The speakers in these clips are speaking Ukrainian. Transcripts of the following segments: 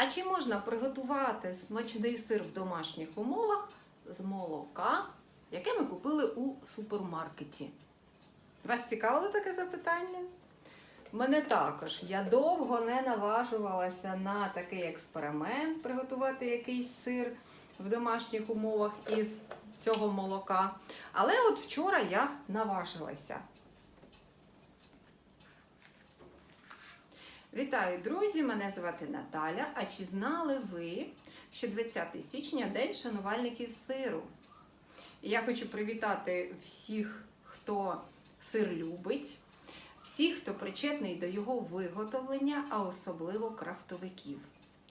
А чи можна приготувати смачний сир в домашніх умовах з молока, яке ми купили у супермаркеті? Вас цікавило таке запитання? Мене також. Я довго не наважувалася на такий експеримент приготувати якийсь сир в домашніх умовах із цього молока. Але от вчора я наважилася. Вітаю, друзі! Мене звати Наталя. А чи знали ви, що 20 січня день шанувальників сиру? І я хочу привітати всіх, хто сир любить, всіх, хто причетний до його виготовлення, а особливо крафтовиків,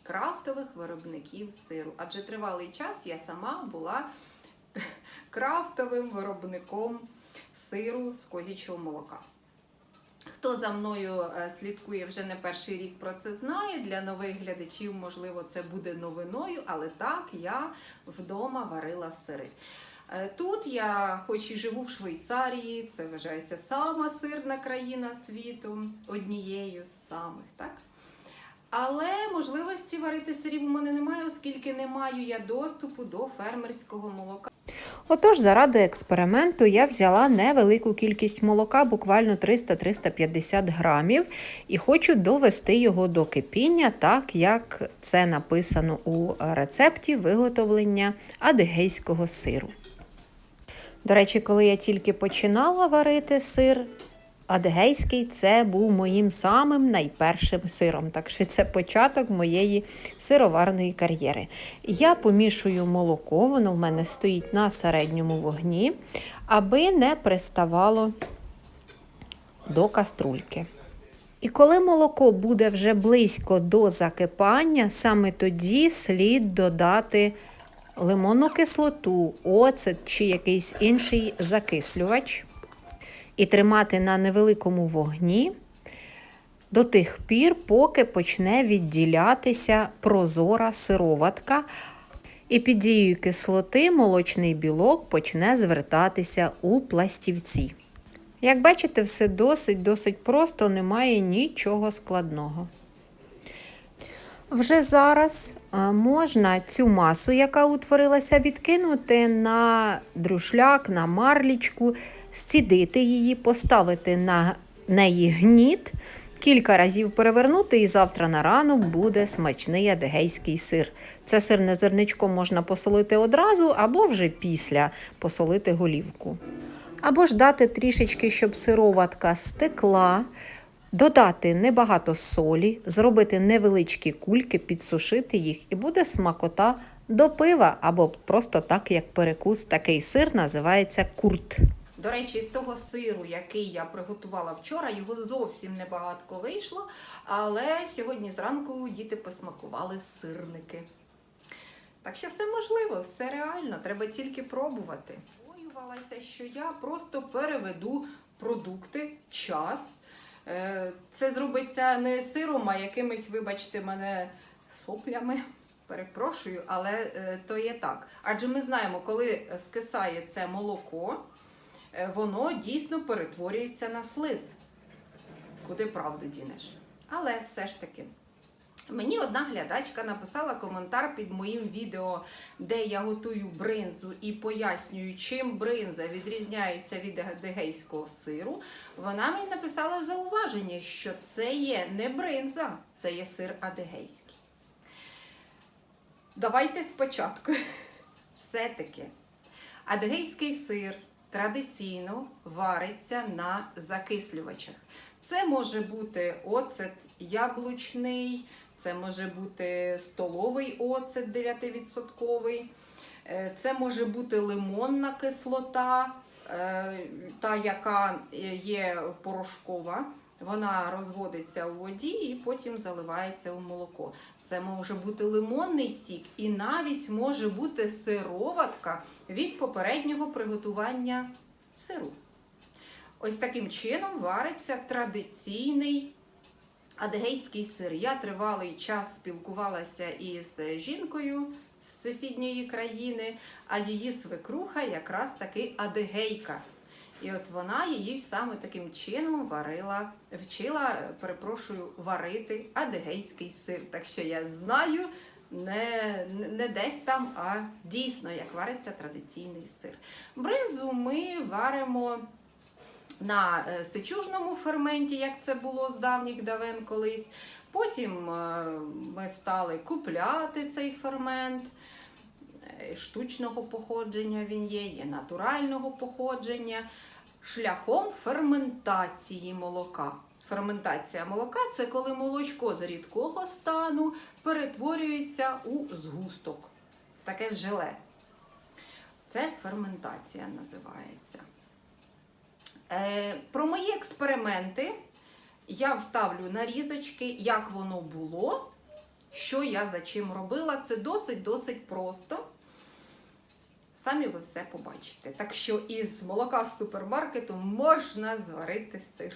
крафтових виробників сиру. Адже тривалий час я сама була крафтовим виробником сиру з козячого молока. Хто за мною е, слідкує вже не перший рік про це знає. Для нових глядачів, можливо, це буде новиною, але так я вдома варила сири. Е, Тут я, хоч і живу в Швейцарії, це вважається сама сирна країна світу, однією з самих, так? Але можливості варити сирів у мене немає, оскільки не маю я доступу до фермерського молока. Отож, заради експерименту я взяла невелику кількість молока, буквально 300-350 грамів, і хочу довести його до кипіння, так як це написано у рецепті виготовлення адигейського сиру. До речі, коли я тільки починала варити сир, адигейський це був моїм самим найпершим сиром. Так що це початок моєї сироварної кар'єри. Я помішую молоко, воно в мене стоїть на середньому вогні, аби не приставало до каструльки. І коли молоко буде вже близько до закипання, саме тоді слід додати лимонну кислоту, оцет чи якийсь інший закислювач і тримати на невеликому вогні до тих пір, поки почне відділятися прозора сироватка, і під дією кислоти молочний білок почне звертатися у пластівці. Як бачите, все досить досить просто, немає нічого складного. Вже зараз е, можна цю масу, яка утворилася, відкинути на друшляк, на марлічку, зцідити її, поставити на неї гніт, кілька разів перевернути, і завтра на ранок буде смачний адегейський сир. Це сирне зерничко можна посолити одразу або вже після посолити голівку. Або ж дати трішечки, щоб сироватка стекла, додати небагато солі, зробити невеличкі кульки, підсушити їх, і буде смакота до пива, або просто так, як перекус. Такий сир називається курт. До речі, з того сиру, який я приготувала вчора, його зовсім небагатко вийшло. Але сьогодні зранку діти посмакували сирники. Так що все можливо, все реально, треба тільки пробувати. Боювалася, що я просто переведу продукти, час. Е, Це зробиться не сиром, а якимись, вибачте, мене соплями. Перепрошую, але е, то є так. Адже ми знаємо, коли скисає це молоко, воно дійсно перетворюється на слиз. Куди правду дінеш? Але все ж таки. Мені одна глядачка написала коментар під моїм відео, де я готую бринзу і пояснюю, чим бринза відрізняється від адегейського сиру. Вона мені написала зауваження, що це є не бринза, це є сир адегейський. Давайте спочатку. Все-таки адегейський сир традиційно вариться на закислювачах. Це може бути оцет яблучний, це може бути столовий оцет 9%, е, це може бути лимонна кислота, е, та, яка є порошкова. Вона розводиться у воді і потім заливається у молоко. Це може бути лимонний сік, і навіть може бути сироватка від попереднього приготування сиру. Ось таким чином вариться традиційний адегейський сир. Я тривалий час спілкувалася із жінкою з сусідньої країни, а її свекруха якраз таки адегейка. І от вона її саме таким чином варила, вчила, перепрошую, варити адегейський сир. Так що я знаю не, не десь там, а дійсно, як вариться традиційний сир. Бринзу ми варимо на е, сичужному ферменті, як це було з давніх давен колись. Потім е, ми стали купляти цей фермент. Е, Штучного походження він є, є натурального походження, шляхом ферментації молока. Ферментація молока це коли молочко з рідкого стану перетворюється у згусток, в таке желе. Це ферментація називається. Е, про мої експерименти я вставлю нарізочки, як воно було, що я за чим робила. Це досить-досить просто. Самі ви все побачите. Так що із молока з супермаркету можна зварити сир.